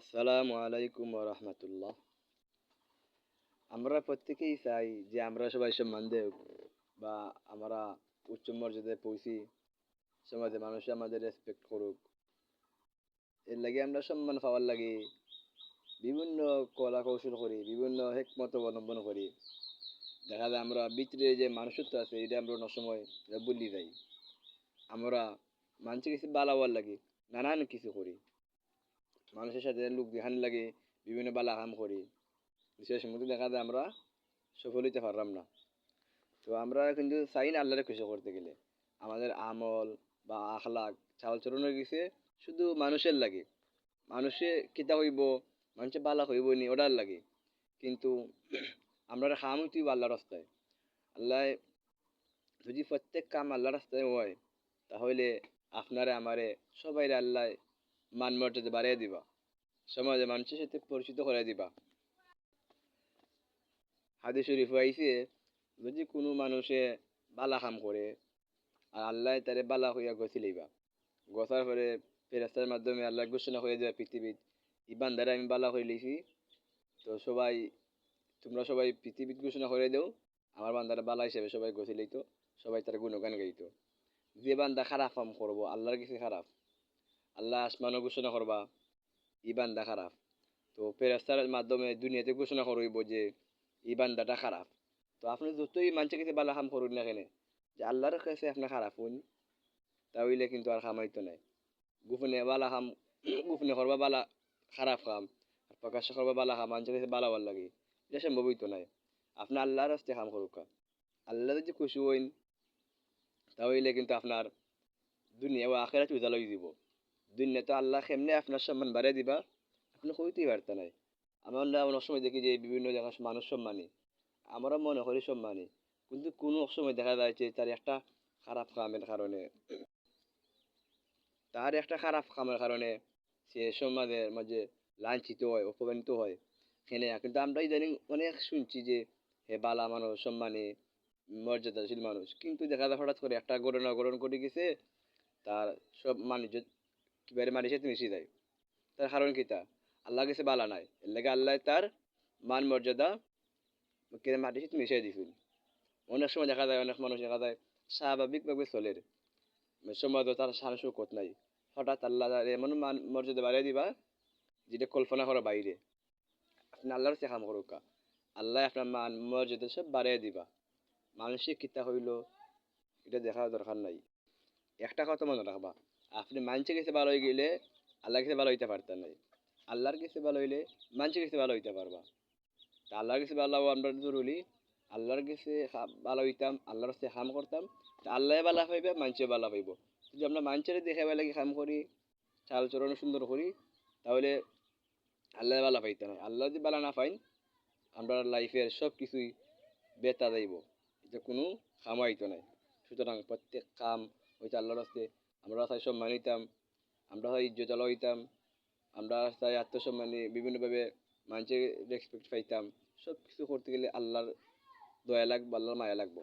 আসসালামু আলাইকুম রহমতুল্লাহ আমরা প্রত্যেকেই চাই যে আমরা সবাই সম্মান দেব বা আমরা উচ্চ মর্যাদায় পৌঁছি, সমাজে মানুষ আমাদের রেসপেক্ট করুক। এর লাগে আমরা সম্মান পাওয়ার লাগে, বিভিন্ন কলা কৌশল করি, বিভিন্ন হেকমত অবলম্বন করি। দেখা যায় আমরা ভিতরে যে মানুষত্ব আছে, এটা আমরা অনেক সময় ভুলি যাই। আমরা মানুষের কিছু বালা হওয়ার লাগে, নানান কিছু করি। মানুষের সাথে লোক দেখান লাগে, বিভিন্ন বালা কাম করি। বিশেষ মধ্যে দেখা যায় আমরা সফল হইতে পারলাম না। তো আমরা কিন্তু চাই না আল্লাহরে খুশি করতে গেলে। আমাদের আমল বা আখলাক চাল চরণের গেছে, শুধু মানুষের লাগে। মানুষে কিতা হইব, মানুষে বালা হইব নি ওটার লাগে। কিন্তু আমরা খাম হইতেই আল্লাহ রাস্তায়। আল্লাহ যদি প্রত্যেক কাম আল্লাহ রাস্তায় হয়, তাহলে আপনারে, আমারে সবাই আল্লাহ মান মর্যাদা বাড়িয়ে দিবা। সমাজে মানুষের সাথে পরিচিত করে দিবা। হাদি শরীফ আইসে যদি কোনো মানুষে বালা কাম করে, আর আল্লাহ তারে বালা হইয়া গছিলাইবা গছার পরে ফেরাস্তার মাধ্যমে আল্লাহ ঘোষণা হয়ে যাবে পৃথিবীত ইবান দ্বারা আমি বালা হয়ে লিখি তো সবাই, তোমরা সবাই পৃথিবীত ঘোষণা করে দেও, আমার বান্দারা বালা হিসেবে সবাই গছিলাইতো সবাই তার গুণগান গাইতো। যে বান্দা খারাপ কাম করব, আল্লাহর কিছু খারাপ। আল্লাহ আসমানও ঘোষণা করবা ই বান্দা খারাপ। তো ফেরাস্তার মাধ্যমে দুনিয়াতে ঘোষণা করইব যে এই বান্দাটা খারাপ। তো আপনি যতই মানুষের কাছে বালা খাম করুন না কেন, যে আল্লাহর কাছে আপনি খারাপ হন, তাহলে কিন্তু আর খামাইতো নাই। গোপনে বালা খাম গোপনে করবা বালা খারাপ খাম আর প্রকাশ্য করবা বালা খাম মানুষের কাছে বালা ভালো লাগে, এটা সম্ভব হইতো নাই। আপনি আল্লাহর হস্তে খাম করুক। আল্লাহ যদি খুশি হইন, তাহলে কিন্তু আপনার দুনিয়া ও আখেরাত উজাল হয়ে দিব। দুনিয়া তো আল্লাহ এমনি আপনার সম্মান বাড়িয়ে দিবা? আপনি কইতেই পারতেন নাই। আমরা অনেক সময় দেখি যে বিভিন্ন জায়গায় মানুষ সম্মানী। আমরা মনে করি সম্মানী। কিন্তু কোনো সময় দেখা যায় যে তার একটা খারাপ কামের কারণে। তার একটা খারাপ কামের কারণে সে সমাজের মাঝে লাঞ্ছিত হয়, অপমানিত হয়। সেনে কিন্তু আমরা ইদানিং অনেক শুনছি যে হে বালা মানুষ, সম্মানী, মর্যাদাশীল মানুষ। কিন্তু দেখা যায় হঠাৎ করে একটা ঘটনা গঠন করে গেছে, তার সব মানুষ কিবারে মানুষের মিশে যায় তার কারণ কিতা আল্লাহ কাছে বালা নাই। এর লাগে আল্লাহ তার মান মর্যাদা কে মাটির সাথে মিশিয়ে দিছিল অনেক সময় দেখা যায়, অনেক মানুষ দেখা যায় স্বাভাবিকভাবে চলে। সমাজ তার সারা সুখত নাই। হঠাৎ আল্লাহ এমন মান মর্যাদা বাড়িয়ে দিবা, যেটা কল্পনা করার বাইরে আপনি আল্লাহর কাম করুকা আল্লাহ আপনার মান মর্যাদা সব বাড়িয়ে দিবা। মানসিক কিতা হইল, এটা দেখার দরকার নাই। একটা কথা মনে রাখবা আপনি মানুষের কাছে ভালো হয়ে গেলে আল্লাহর কাছে ভালো হইতে পারতেন নাই আল্লাহর কাছে ভালো হইলে মানুষের কাছে ভালো হইতে পারবা। তা আল্লাহর কাছে ভালো আমরা জরুরি আল্লাহর কাছে ভালো হইতাম, আল্লাহর কাছে কাম করতাম। তা আল্লাহ ভালো পাইবে মানুষে ভালো হইব। যদি আমরা মানুষের দেখে লাগে কাম করি, চাল চরণ সুন্দর করি, তাহলে আল্লাহ ভালো পাইতে না আল্লাহ যদি ভালো না পাইন, আমরা লাইফের সব কিছুই বেতা যাইব। এটা কোনো খামাইতো নাই। সুতরাং প্রত্যেক কাম হইতে আল্লাহর হস্তে আমরা তাই সম্মান নিতাম, আমরা হয় ইজ্জত আলো হইতাম আমরা তাই নিয়ে বিভিন্নভাবে মানুষের রেসপেক্ট পাইতাম। সব কিছু করতে গেলে আল্লাহর দয়া লাগবে, আল্লাহর মায়া লাগবো।